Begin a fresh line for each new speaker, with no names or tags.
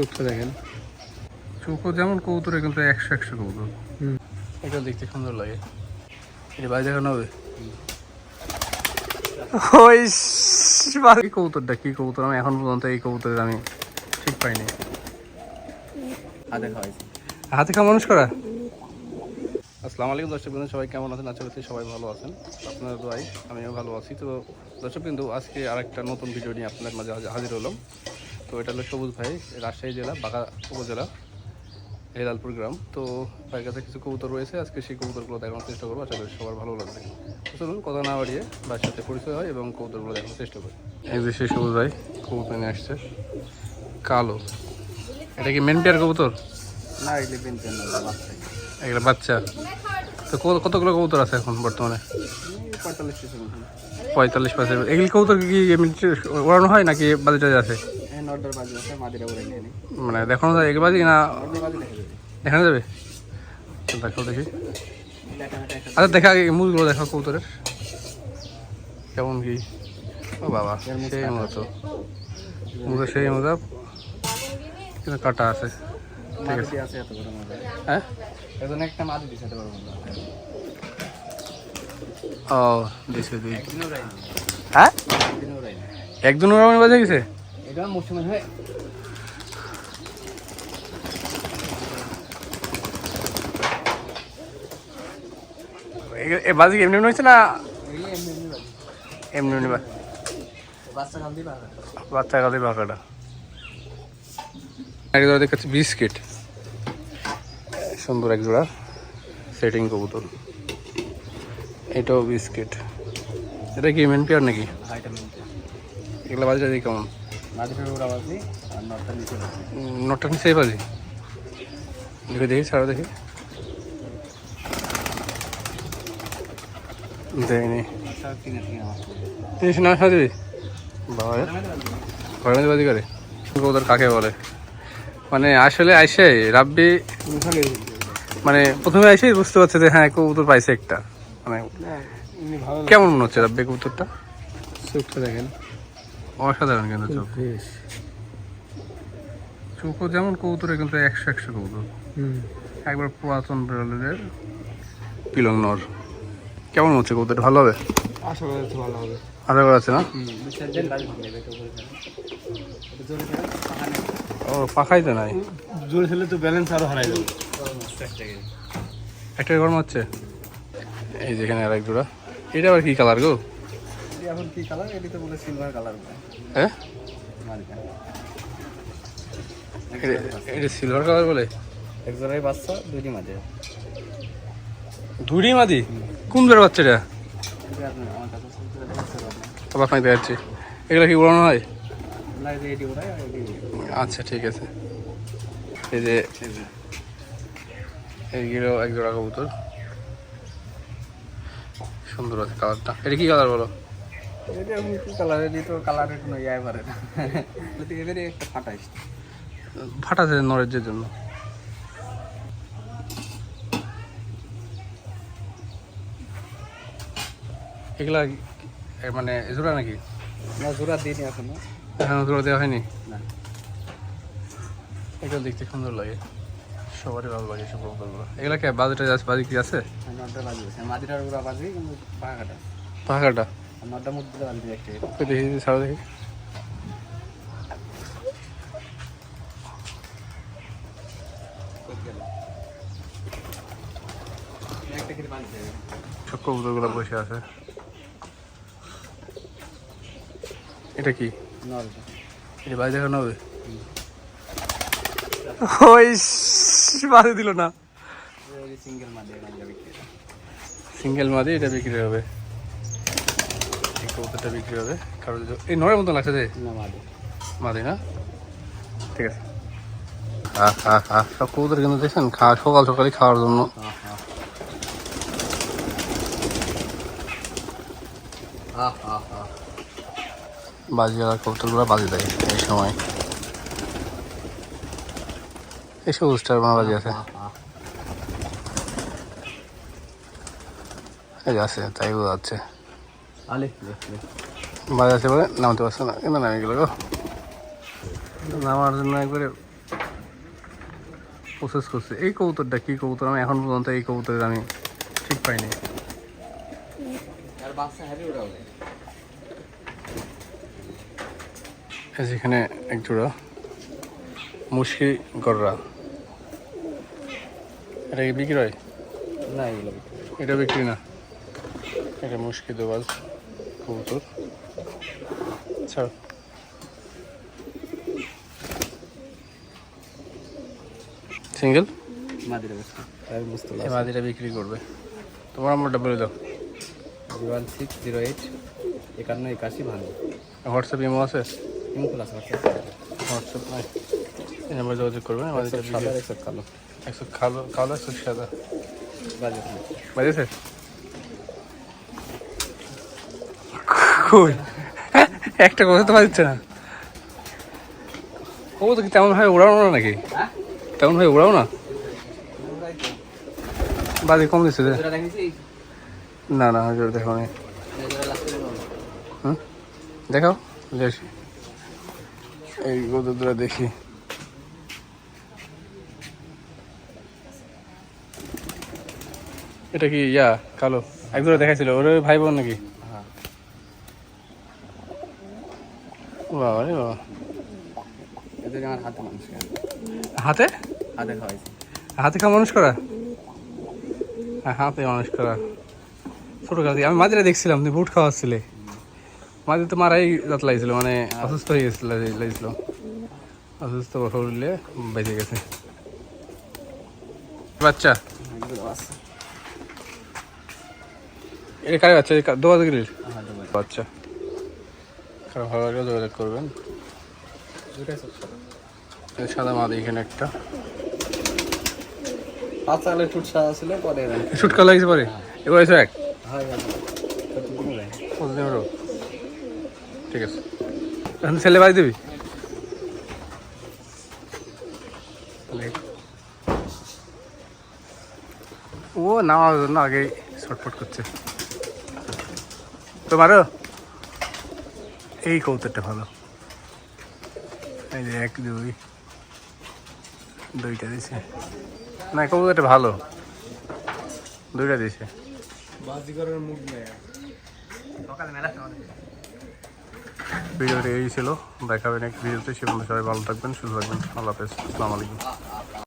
চোখটা দেখেন।
চোখও যেমন কবুতরে কিন্তু একশো একশো কবুতর।
হুম।
এটা দেখতে সুন্দর লাগে। এটা বাইরে দেখানো হবে? ওই কি কবুতরটা কি কবুতর? আমি এখন পর্যন্ত এই কবুতরের আমি ঠিক পাইনি।
হাতে খাওয়াইছি
হাতে খাওয়া মানুষ করা? আসসালামু আলাইকুম দর্শক বিন্দু সবাই কেমন আছেন? আশা করছি সবাই ভালো আছেন। আপনার দোয়াই আমিও ভালো আছি। তো দর্শক বিন্দু আজকে আরেকটা নতুন ভিডিও নিয়ে আপনাদের মাঝে হাজির হলাম। তো এটা হলো সবুজ ভাই রাজশাহী জেলা বাঁকা উপজেলা হেলালপুর গ্রাম। তো ভাইয়ের কাছে কিছু কবুতর রয়েছে আজকে সেই কবুতরগুলো দেখানোর চেষ্টা করব আশা করি সবার ভালো লাগবে। তো চলুন কথা না বাড়িয়ে ভাইয়ের সাথে পরিচয় হয় এবং কবুতরগুলো দেখানোর চেষ্টা করি। এই যে সেই সবুজ ভাই কবুতর নিয়ে আসছে। কালো। এটা কি মেন পেয়ার কবুতর?
না এগুলি বাচ্চা।
এগুলো বাচ্চা। তো কত- কতগুলো কবুতর আছে এখন বর্তমানে?
পঁয়তাল্লিশ
পঁয়তাল্লিশ পার্সেন্ট এগুলি কবুতর কি এমনি ওড়ানো হয় নাকি বাজেটা আছে
নর্দার বাজি আছে মাদিরা উড়ে নিয়ে নিই
মানে দেখানো যায় এগুলো বাজি না
দেখে
দেখানো যাবে? দেখি।
দেখা দেখা
আচ্ছা দেখা মুখগুলো দেখাও কবুতরের। কেমন কি? ও বাবা সেই মতো। মুখে সেই মতো। কিন্তু কাটা আছে।
মাদি আছে।
হ্যাঁ?
একটা মাদি দিছে
ও দিছে দুই হ্যাঁ? একজন ওরা বাজে গেছে
এটা মৌসুমে হয়।
এ- বাজি এমনি এমনি হয়েছে না?
এমনি এমনি বাচ্চা দিবা
বাঁকাটা এক জোড়া দেখাচ্ছি বিস্কিট। সুন্দর এক জোড়া সেটিং কবুতর। এটাও বিস্কিট। এটা কি মেন পেয়ার নাকি? এগুলো বাজারে দিই কেমন?
আর নর্দার নিচে
নটটা বাজি? দেখে দেখি ছাড়া দেখি। দেয়নি। বাবা ঘরের মধ্যে বাজি। করে। কাকে বলে? মানে আসলে আইসে রাব্বি মানে প্রথমে এসেই বুঝতে পারছে যে হ্যাঁ কবুতর পাইছে একটা। মানে কেমন মনে হচ্ছে রাব্বি কবুতরটা
দেখেন।
অসাধারণ কিন্তু চোখ। চোখও যেমন কবুতরে কিন্তু একশো একশো কবুতর।
হুম।
একবার পুরাতন বিড়ালের পিলং নর। কেমন হচ্ছে কবুতরটা ভালো হবে?
আশা করি তো ভালো হবে।
আশা করা আছে না? ও পাখাই তো নাই।
জোরে খেলে তো ব্যালেন্স আরও হারাই যাবে।
একটা গরম হচ্ছে? এই যেখানে আর এক জোড়া। এটা আবার কি কালার গো?
এখন কি কালার এটি তো বলে সিলভার কালার
হ্যাঁ? এটা- সিলভার কালার বলে?
এক জোড়াই বাচ্চা দুইটি মাঝে।
ধুড়ি মাদি কোন জোড়া বাচ্চাটা আবার আপনাকে দেখাচ্ছি। এগুলো কি উড়ানো হয়? আচ্ছা ঠিক আছে। এই যে এইগুলো এক জোড়া কবুতর। সুন্দর আছে কালারটা এটা কি কালার বলো?
এটি এখন কি কালার এটি তো কালারের কোনো ইয়ে পারে না। এবারে একটা ফাটাইস
ফাটাছে নরেজের জন্য। এগুলা মানে জোড়া নাকি?
না জোড়া দিইনি এখনও।
এখনও জোড়া দেওয়া হয়নি?
না।
এগুলো দেখতে সুন্দর লাগে। সবারই ভালো লাগে সব এগুলা কে বাজেটে আছে? বাজে কি আছে
বাজি কিন্তু পাখাটা।
পাখাটা?
আর নটা মধ্যে একটা
ওই দেখি ছাড়া দেখি। সব কবুতরগুলো বসে আছে। এটা কি? এটা বাজে দেখানো হবে? ওই দিল না।
সিঙ্গেল মাদি
এটা বিক্রি হবে। এই কবুতরটা বিক্রি হবে। কারণ এই নরের মতন লাগছে যে
না মাদি।
না? ঠিক আছে। সব কবুতর কিন্তু দেখছেন সকাল খাওয়ার জন্য। বাজি কবুতরগুলো বাজি দেয় এই সময়। এই বাজি আছে। এই আছে তাই বোঝা যাচ্ছে বাজি আছে বলে নামতে পারছে না কিন্তু নামে গেল গো। নামার জন্য একবারে প্রসেস করছে। এই কবুতরটা কি কবুতর? আমি এখন পর্যন্ত এই কবুতরের আমি ঠিক পাইনি। এখানে এক জোড়া মুশকি গররা। এটা কি বিক্রি হয়
না এগুলো
এটা বিক্রি না। এটা মুশকি দেওয়াজ। কবুতর। ছাড়ো। সিঙ্গেল?
মাদিরা
বিক্রি। করবে। তোমার নাম্বারটা বলে দাও।
ওয়ান সিক্স জিরো এইট একান্ন একাশি ভালো
হোয়াটসঅ্যাপ ইমো আছে?
সিম্পল আছে
হোয়াটসঅ্যাপ নাই। এই নাম্বার যোগাযোগ করবেন আমাদের
একশো কালো।
একশো কালো কালো একশো সাদা।
বাজে
বাজেছে কই? একটা কথা তো বাজছে না। ও তো কি তেমন ভাবে উড়াও না নাকি? তেমন ভাবে উড়াও না? বাজে, কম দিচ্ছে না না, হাজার দেখো নি দেখাও, দেখি। এই কতদূরা দেখি। এটা কি ইয়া, কালো? একদূরে দেখাইছিল, ওর ভাই বোন নাকি
হ্যাঁ
বাবা রে বাবা।
এদের আমার হাতে? মানুষ
হাতে
হাতে খাওয়াইছি
হাতে খাওয়া মানুষ করা? হ্যাঁ হাতে মানুষ করা। ছোট আমি মাঝে দেখছিলাম তুমি বুট খাওয়াচ্ছিলে। মাঝে তো মারাই দাঁত লাগছিল মানে অসুস্থ হয়ে গেছিল লাগছিল অসুস্থ শরীরে বেঁচে গেছে। বাচ্চা? এটা কারে বাচ্চা? দোয়া গিরির
হ্যাঁ
বাচ্চা। কারও ভালো লাগলে যোগাযোগ করবেন।
সাদা
মাদি। এখানে একটা।
সাদা ছিল পরে
শুটকা লাগছে পরে? এবার এসে এক। ঠিক আছে। এখন ছেলে বাড়ি দিবি? ও নামার জন্য আগেই ছটফট করছে। তোমারও এই কৌতরটা ভালো। এই যে এক, দুই, দুইটা দিছে। না কৌতরটা ভালো। দুইটা দিছে। ভিডিওটি এই ছিল। দেখাবেন এক ভিডিওতে। সে সবাই ভালো থাকবেন, সুস্থ থাকবেন। আল্লাহ হাফেজ। আসসালামু আলাইকুম।